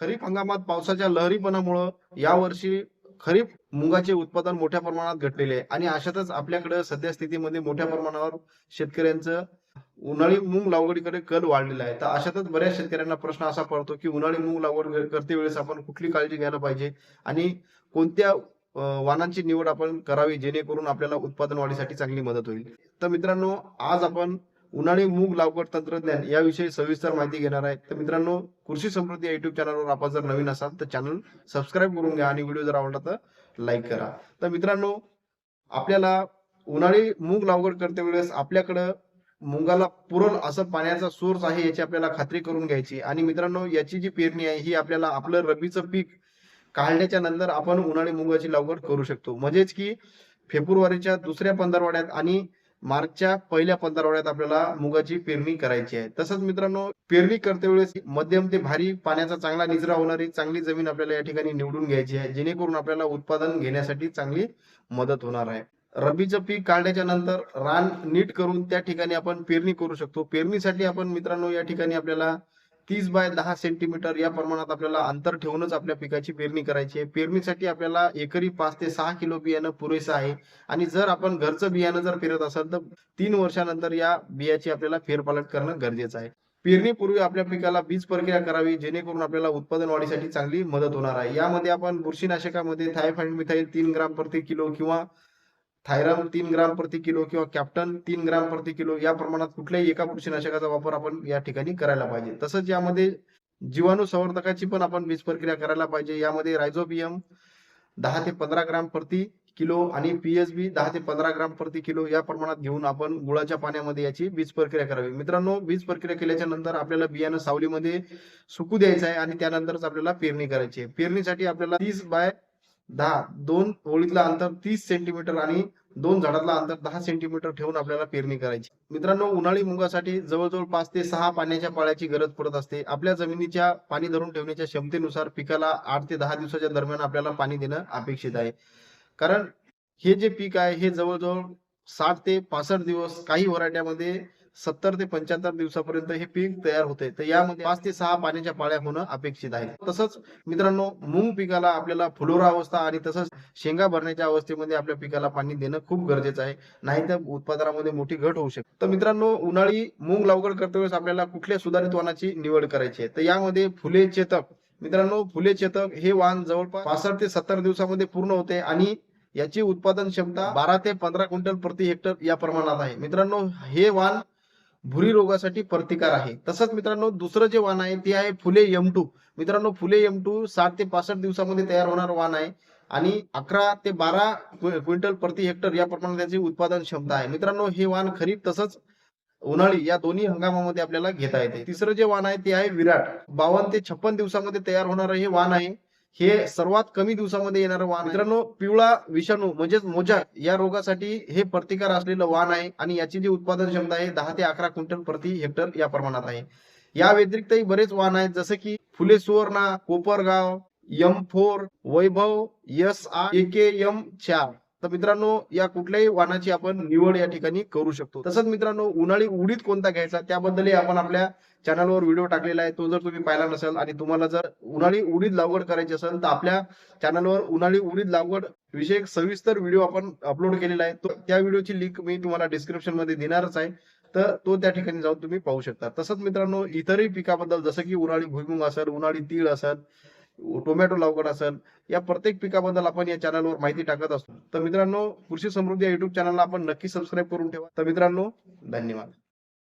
खरीप हंगामात पावसाच्या लहरीपणामुळं यावर्षी खरीप मुगाचे उत्पादन मोठ्या प्रमाणात घटलेले आहे. आणि अशातच आपल्याकडे सध्या स्थितीमध्ये मोठ्या प्रमाणावर शेतकऱ्यांचं उन्हाळी मूग लागवडीकडे कल वाढलेला आहे. तर अशातच बऱ्याच शेतकऱ्यांना प्रश्न असा पडतो की उन्हाळी मूग लागवड करते वेळेस आपण कुठली काळजी घ्यायला पाहिजे? आणि कोणत्या वाहनांची वाणांची निवड आपण करावी जेणेकरून आपल्याला उत्पादन वाढीसाठी चांगली मदत होईल? तर मित्रांनो आज आपण उन्हाळी मूग लागवड तंत्रज्ञान याविषयी सविस्तर माहिती घेणार आहे. तर मित्रांनो कृषी समृद्धी युट्यूब चॅनलवर आपण जर नवीन असाल तर चॅनल सबस्क्राईब करून घ्या आणि व्हिडिओ जर आवडला तर लाईक करा. तर मित्रांनो आपल्याला उन्हाळी मूग लागवड करते वेळेस आपल्याकडं मुगाला पुरल असं पाण्याचा सोर्स आहे याची आपल्याला खात्री करून घ्यायची. आणि मित्रांनो याची जी पेरणी आहे ही आपल्याला आपलं रबीचं पीक काढल्याच्या नंतर आपण उन्हाळी मुगाची लागवड करू शकतो. म्हणजेच की फेब्रुवारीच्या दुसऱ्या पंधरवाड्यात आणि मार्चच्या पहिल्या पंधरवड्यात आपल्याला मुगाची पेरणी करायची आहे. तसंच मित्रांनो पेरणी करते वेळेस मध्यम ते भारी पाण्याचा चांगला निचरा होणारी चांगली जमीन आपल्याला या ठिकाणी निवडून घ्यायची आहे. जेणेकरून आपल्याला उत्पादन घेण्यासाठी चांगली मदत होणार आहे. रबीचं पीक काढल्याच्या नंतर रान नीट करून त्या ठिकाणी आपण पेरणी करू शकतो. पेरणीसाठी आपण मित्रांनो या ठिकाणी आपल्याला तीस बाय दहा सेंटीमीटर या प्रमाणात आपल्याला अंतर ठेवूनच आपल्या पिकाची पेरणी करायची आहे. पेरणीसाठी आपल्याला एकरी पाच ते सहा किलो बियाणं पुरेसं आहे. आणि जर आपण घरचं बियाणं जर पेरत असाल तर तीन वर्षानंतर या बियाची आपल्याला फेरपालट करणं गरजेचं आहे. पेरणीपूर्वी आपल्या पिकाला बीज प्रक्रिया करावी जेणेकरून आपल्याला उत्पादन वाढीसाठी चांगली मदत होणार आहे. यामध्ये आपण बुरशीनाशकामध्ये थायफाईड मिथाईल तीन ग्राम प्रति किलो किंवा थायराम तीन ग्राम प्रति किलो किंवा कॅप्टन तीन ग्राम प्रति किलो या प्रमाणात कुठल्याही एका बुरशीनाशकाचा वापर आपण या ठिकाणी करायला पाहिजे. तसंच यामध्ये जीवाणू संवर्धकाची पण आपण बीज प्रक्रिया करायला पाहिजे. यामध्ये रायझोबियम दहा ते पंधरा ग्राम प्रति किलो आणि पीएसबी दहा ते पंधरा ग्राम प्रति किलो या प्रमाणात घेऊन आपण गुळाच्या पाण्यामध्ये याची बीज प्रक्रिया करावी. मित्रांनो बीज प्रक्रिया केल्याच्यानंतर आपल्याला बियाणं सावलीमध्ये सुकू द्यायचं आहे आणि त्यानंतरच आपल्याला पेरणी करायची आहे. पेरणीसाठी आपल्याला तीस बाय दहा दोन ओळीतलं अंतर तीस सेंटीमीटर आणि दोन झाडातलं अंतर दहा सेंटीमीटर ठेवून आपल्याला पेरणी करायची. मित्रांनो उन्हाळी मुगासाठी जवळजवळ पाच ते सहा पाण्याच्या पाळ्याची गरज पडत असते. आपल्या जमिनीच्या पाणी धरून ठेवण्याच्या क्षमतेनुसार पिकाला आठ ते दहा दिवसाच्या दरम्यान आपल्याला पाणी देणं अपेक्षित आहे. कारण हे जे पीक आहे हे जवळजवळ साठ ते पासष्ट दिवस काही वराट्यामध्ये सत्तर ते पंच्याहत्तर दिवसापर्यंत हे पीक तयार होते. तर यामध्ये पाच ते सहा पाण्याच्या पाळ्या होणं अपेक्षित आहे. तसंच मित्रांनो मूग पिकाला आपल्याला फुलोरा अवस्था आणि तसंच शेंगा भरण्याच्या अवस्थेमध्ये आपल्या पिकाला पाणी देणं खूप गरजेचं आहे. नाहीतर उत्पादनामध्ये मोठी घट होऊ शकते. तर मित्रांनो उन्हाळी मूग लागवड करते वेळेस आपल्याला कुठल्या सुधारित वाणाची निवड करायची आहे? तर यामध्ये फुले चेतक. मित्रांनो फुले चेतक हे वाण जवळपास पासष्ट ते सत्तर दिवसामध्ये पूर्ण होते आणि याची उत्पादन क्षमता बारा ते पंधरा क्विंटल प्रति हेक्टर या प्रमाणात आहे. मित्रांनो हे वाण भुरी रोगासाठी प्रतिकार आहे. तसंच मित्रांनो दुसरं जे वाण आहे ते आहे फुले एम टू. मित्रांनो फुले एम टू साठ ते पासष्ट दिवसामध्ये तयार होणार वाण आहे आणि अकरा ते बारा क्विंटल प्रति हेक्टर या प्रमाणात त्याची उत्पादन क्षमता आहे. मित्रांनो हे वाण खरीप तसंच उन्हाळी या दोन्ही हंगामामध्ये आपल्याला घेता येते. तिसरं जे वाण आहे ते आहे विराट. बावन्न ते छप्पन दिवसामध्ये तयार होणारं हे वाण आहे. हे सर्वात कमी दिवसामध्ये येणारं वाण मित्रांनो पिवळा विषाणू म्हणजेच मोजा या रोगासाठी हे प्रतिकार असलेलं वाण आहे आणि याची जी उत्पादन क्षमता आहे दहा ते अकरा क्विंटल प्रति हेक्टर या प्रमाणात आहे. या व्यतिरिक्तही बरेच वाण आहेत जसं की Phule Suvarna Kopargaon M four Vaibhav S R K M चार. तर मित्रांनो या कुठल्याही वाहनाची आपण निवड या ठिकाणी करू शकतो. तसंच मित्रांनो उन्हाळी उडीद कोणता घ्यायचा त्याबद्दलही आपण आपल्या चॅनलवर व्हिडिओ टाकलेला आहे. तो जर तुम्ही पाहिला नसेल आणि तुम्हाला जर उन्हाळी उडीद लागवड करायची असेल तर आपल्या चॅनलवर उन्हाळी उडीद लागवड विषयक सविस्तर व्हिडिओ आपण अपलोड केलेला आहे. तो त्या व्हिडिओची लिंक मी तुम्हाला डिस्क्रिप्शनमध्ये देणारच आहे. तर तो त्या ठिकाणी जाऊन तुम्ही पाहू शकता. तसंच मित्रांनो इतरही पिकाबद्दल जसं की उन्हाळी भुईमुग असेल उन्हाळी तीळ असेल टोमॅटो लागवड असेल या प्रत्येक पिकाबद्दल आपण या चॅनलवर माहिती टाकत असतो. तर मित्रांनो कृषी समृद्धी या युट्यूब चॅनलला आपण नक्की सबस्क्राईब करून ठेवा. तर मित्रांनो धन्यवाद.